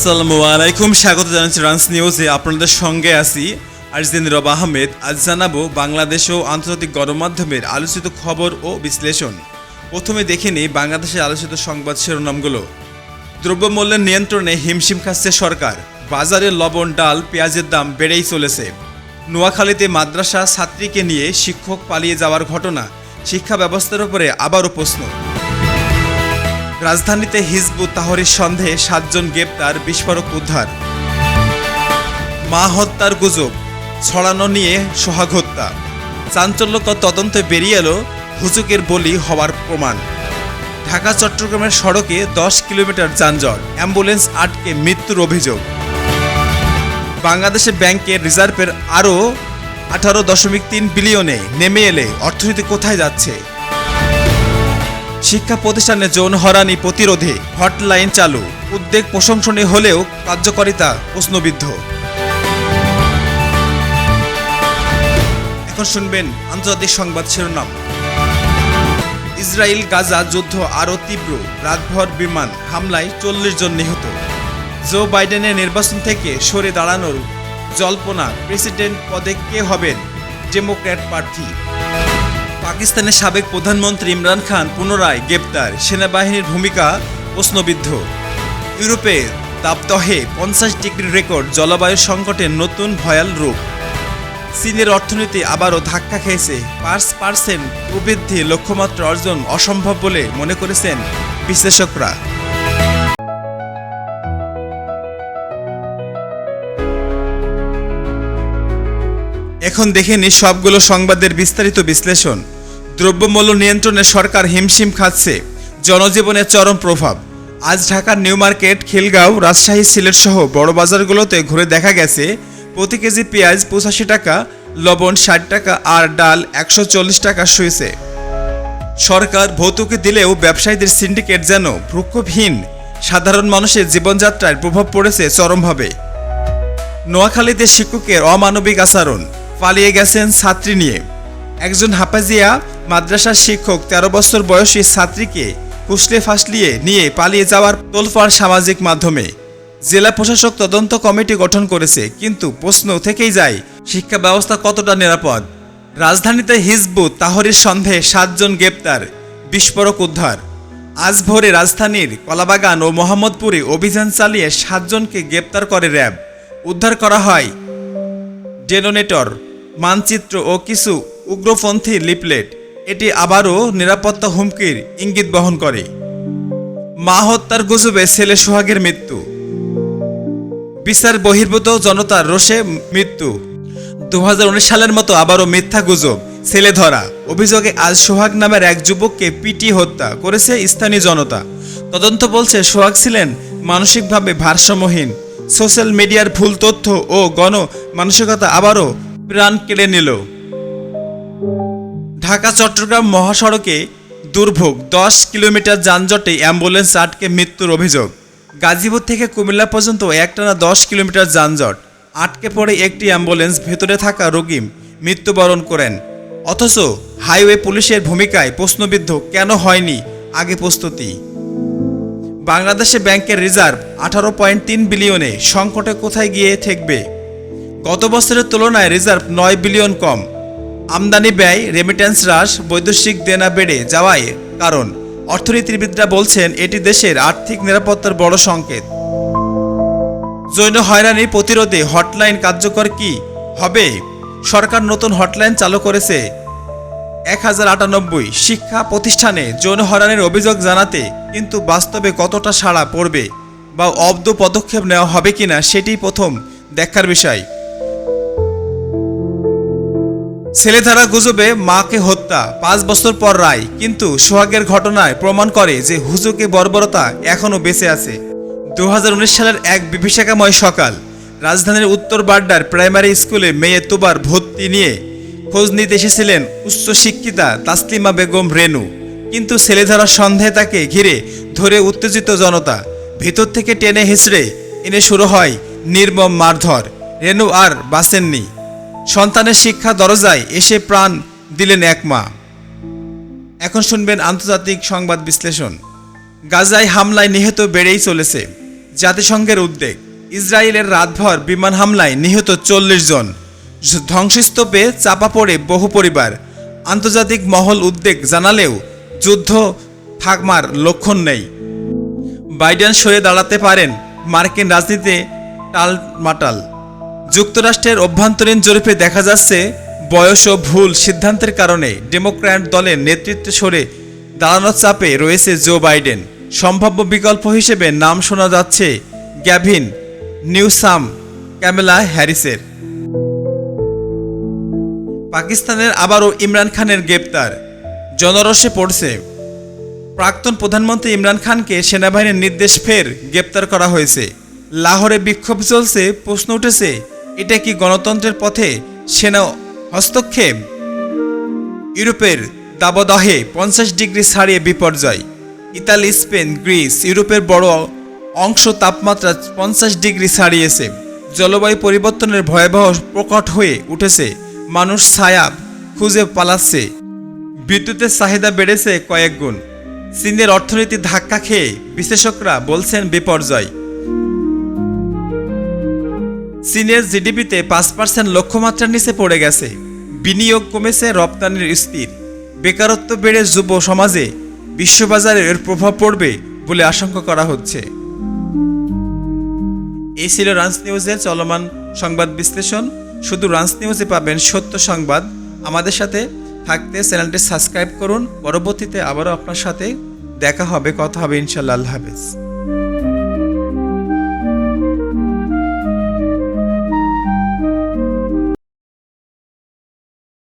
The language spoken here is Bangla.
আসসালামু আলাইকুম। স্বাগত জানাচ্ছি রান্স নিউজে আপনাদের সঙ্গে আছি আরজিন রব আহমেদ। আজ জানাব বাংলাদেশ ও আন্তর্জাতিক গণমাধ্যমের আলোচিত খবর ও বিশ্লেষণ। প্রথমে দেখে নিই বাংলাদেশের আলোচিত সংবাদ শিরোনামগুলো। দ্রব্যমূল্যের নিয়ন্ত্রণে হিমশিম খাচ্ছে সরকার। বাজারে লবণ, ডাল, পেঁয়াজের দাম বেড়েই চলেছে। নোয়াখালীতে মাদ্রাসা ছাত্রীকে নিয়ে শিক্ষক পালিয়ে যাওয়ার ঘটনা। শিক্ষা ব্যবস্থার উপরে আবারও প্রশ্ন। রাজধানীতে হিজবুত তাহরির সন্দেহে সাতজন গ্রেপ্তার, বিস্ফোরক উদ্ধার। মা হত্যার গুজব, ছড়ানো নিয়ে সোহাগ হত্যা। চাঞ্চল্যকর তদন্তে বেরিয়ে এলো হুজুকের বলি হওয়ার প্রমাণ। ঢাকা, চট্টগ্রামের সড়কে দশ কিলোমিটার যানজট, অ্যাম্বুলেন্স আটকে মৃত্যুর অভিযোগ। বাংলাদেশের ব্যাংকের রিজার্ভের আরও আঠারো দশমিক তিন বিলিয়নে নেমে এলে অর্থনীতি কোথায় যাচ্ছে? শিক্ষা প্রতিষ্ঠানে যৌন হরানি প্রতিরোধে হটলাইন চালু। উদ্বেগ প্রশংসনীয় হলেও কার্যকারিতা প্রশ্নবিদ্ধ। এখন শুনবেন আন্তর্জাতিক সংবাদ শিরোনাম। ইসরায়েল গাজা যুদ্ধ আরও তীব্র, রাতভর বিমান হামলায় চল্লিশ জন নিহত। জো বাইডেনের নির্বাচন থেকে সরে দাঁড়ানোর জল্পনা প্রেসিডেন্ট পদে কে হবেন? ডেমোক্র্যাট প্রার্থী পাকিস্তানের সাবেক প্রধানমন্ত্রী ইমরান খান পুনরায় গ্রেপ্তার। সেনাবাহিনীর ভূমিকা প্রশ্নবিদ্ধ। ইউরোপে তাপদহে পঞ্চাশ ডিগ্রি রেকর্ড জলবায়ু সংকটের নতুন ভয়াল রূপ। চীনের অর্থনীতি আবারও ধাক্কা খেয়েছে। পাঁচ পার্সেন্ট প্রবৃদ্ধি লক্ষ্যমাত্রা অর্জন অসম্ভব বলে মনে করেছেন বিশ্লেষকরা। এখন দেখে নি সবগুলো সংবাদের বিস্তারিত বিশ্লেষণ। দ্রব্যমূল্য নিয়ন্ত্রণে সরকার হিমশিম খাচ্ছে। জনজীবনের চরম প্রভাব। আজ ঢাকার নিউ মার্কেট, খিলগাঁও, রাজশাহী, সিলেট সহ বড় বাজারগুলোতে ঘুরে দেখা গেছে, প্রতি কেজি পেঁয়াজ পঁচাশি টাকা, লবণ ষাট টাকা আর ডাল একশো চল্লিশ টাকা শুয়েছে সরকার ভৌতুকি দিলেও ব্যবসায়ীদের সিন্ডিকেট যেন ভ্রুক্ষভহীন। সাধারণ মানুষের জীবনযাত্রায় প্রভাব পড়েছে চরমভাবে। নোয়াখালীতে শিক্ষকের অমানবিক আচরণ। পালিয়ে গেছেন ছাত্রী নিয়ে। একজন হাফাজিয়া মাদ্রাসার শিক্ষক তেরো বছর বয়সী ছাত্রীকে ফুসলে ফাসলিয়ে নিয়ে পালিয়ে যাওয়ার তোলফাড় সামাজিক মাধ্যমে। জেলা প্রশাসক তদন্ত কমিটি গঠন করেছে, কিন্তু প্রশ্ন থেকেই যায়, শিক্ষা ব্যবস্থা কতটা নিরাপদ? রাজধানীতে হিজবুত তাহরির সন্দেহে সাতজন গ্রেপ্তার, বিস্ফোরক উদ্ধার। আজ ভোরে রাজধানীর কলাবাগান ও মোহাম্মদপুরে অভিযান চালিয়ে সাতজনকে গ্রেপ্তার করে র্যাব। উদ্ধার করা হয় ডেনোনেটর। মানচিত্র ও কিছু উগ্রপন্থী লিপলেট। এটি আবারও নিরাপত্তা হুমকির ইঙ্গিত বহন করে। মা হত্যার গুজবে ছেলে সোহাগের মৃত্যু। বিচার বহির্ভূত জনতার রোষে মৃত্যু। দুহাজার উনিশ সালের মতো আবারও মিথ্যা গুজব, ছেলে ধরা। অভিযোগে আজ সোহাগ নামের এক যুবককে পিটি হত্যা করেছে স্থানীয় জনতা। তদন্ত বলছে, সোহাগ ছিলেন মানসিকভাবে ভারসাম্যহীন। সোশ্যাল মিডিয়ার ভুল তথ্য ও গণ মানসিকতা আবারও প্রাণ কেড়ে নিল। ঢাকা, চট্টগ্রাম মহাসড়কে দুর্ভোগ, দশ কিলোমিটার যানজটে অ্যাম্বুলেন্স আটকে মৃত্যুর অভিযোগ। গাজীপুর থেকে কুমিল্লা পর্যন্ত একটানা দশ কিলোমিটার যানজট। আটকে পড়ে একটি অ্যাম্বুলেন্স, ভেতরে থাকা রোগী মৃত্যুবরণ করেন। অথচ হাইওয়ে পুলিশের ভূমিকায় প্রশ্নবিদ্ধ কেন হয়নি আগে প্রস্তুতি? বাংলাদেশে ব্যাংকের রিজার্ভ আঠারো পয়েন্ট তিন বিলিয়নে সংকটে কোথায় গিয়ে ঠেকবে? গত বছরের তুলনায় রিজার্ভ নয় বিলিয়ন কম। আমদানি ব্যয় রেমিটেন্স হ্রাস, বৈদেশিক দেনা বেড়ে যাওয়ায় কারণ। অর্থনীতিবিদরা বলছেন, এটি দেশের আর্থিক নিরাপত্তার বড় সংকেত। জৈন হয়রানি প্রতিরোধে হটলাইন কার্যকর কি হবে? সরকার নতুন হটলাইন চালু করেছে এক হাজার আটানব্বই শিক্ষা প্রতিষ্ঠানে যৌন হয়রানির অভিযোগ জানাতে কিন্তু বাস্তবে কতটা সাড়া পড়বে বা অব্দ পদক্ষেপ নেওয়া হবে কিনা সেটি প্রথম দেখার বিষয়। ছেলেধারা গুজবে মাকে হত্যা, পাঁচ বছর পর রায়। কিন্তু সোহাগের ঘটনায় প্রমাণ করে যে হুজুকে বর্বরতা এখনও বেঁচে আছে। দু হাজার উনিশ সালের এক বিভীষিকাময় সকাল, রাজধানীর উত্তর বাড্ডার প্রাইমারি স্কুলে মেয়ে তুবার ভর্তি নিয়ে খোঁজ নিতে এসেছিলেন উচ্চশিক্ষিতা তাসলিমা বেগম রেনু। কিন্তু ছেলেধারার সন্দেহে তাকে ঘিরে ধরে উত্তেজিত জনতা। ভেতর থেকে টেনে হেঁচড়ে এনে শুরু হয় নির্মম মারধর। রেনু আর বাঁচেননি। সন্তানের শিক্ষা দরজায় এসে প্রাণ দিলেন এক মা। এখন শুনবেন আন্তর্জাতিক সংবাদ বিশ্লেষণ। গাজায় হামলায় নিহত বেড়েই চলেছে জাতিসংঘের উদ্বেগ। ইসরায়েলের রাতভর বিমান হামলায় নিহত চল্লিশ জন। ধ্বংসস্তূপে চাপা পড়ে বহু পরিবার। আন্তর্জাতিক মহল উদ্বেগ জানালেও যুদ্ধ থাকমার লক্ষণ নেই। বাইডেন সরে দাঁড়াতে পারেন মার্কিন রাজনীতিতে টালমাটাল। যুক্তরাষ্ট্রের অভ্যন্তরীণ জরিপে দেখা যাচ্ছে, বয়স ও ভুল সিদ্ধান্তের কারণে ডেমোক্র্যাট দলের নেতৃত্বে সরে দাঁড়ানোর চাপে রয়েছে জো বাইডেন। সম্ভাব্য বিকল্প হিসেবে নাম শোনা যাচ্ছে গ্যাভিন নিউসাম ক্যামেলা হ্যারিসের। পাকিস্তানের আবারও ইমরান খানের গ্রেপ্তার। জনরসে পড়ছে। প্রাক্তন প্রধানমন্ত্রী ইমরান খানকে সেনাবাহিনীর নির্দেশ ফের গ্রেপ্তার করা হয়েছে। লাহোরে বিক্ষোভ চলছে, প্রশ্ন উঠেছে এটা কি গণতন্ত্রের পথে সেনা হস্তক্ষেপ? ইউরোপের দাবদাহে পঞ্চাশ ডিগ্রি ছাড়িয়ে বিপর্যয়। ইতালি, স্পেন, গ্রিস ইউরোপের বড় অংশ তাপমাত্রা পঞ্চাশ ডিগ্রি ছাড়িয়েছে। জলবায়ু পরিবর্তনের ভয়াবহ প্রকট হয়ে উঠেছে। মানুষ ছায়া খুঁজে পালাচ্ছে। বিদ্যুতের চাহিদা বেড়েছে কয়েক গুণ। চীনের অর্থনীতি ধাক্কা খেয়ে বিশেষজ্ঞরা বলছেন বিপর্যয়। চীনের জিডিপিতে পাঁচ পার্সেন্ট লক্ষ্যমাত্রার নিচে পড়ে গেছে। বিনিয়োগ কমেছে রপ্তানির স্থির। বেকারত্ব বেড়ে যুব সমাজে বিশ্ববাজারে এর প্রভাব পড়বে বলে আশঙ্কা করা হচ্ছে। এই ছিল রান্স নিউজের চলমান সংবাদ বিশ্লেষণ। শুধু রান্স নিউজে পাবেন সত্য সংবাদ। আমাদের সাথে থাকতে চ্যানেলটি সাবস্ক্রাইব করুন। পরবর্তীতে আবারও আপনার সাথে দেখা হবে, কথা হবে ইনশাল্লাহ আল্লাহ হাফেজ।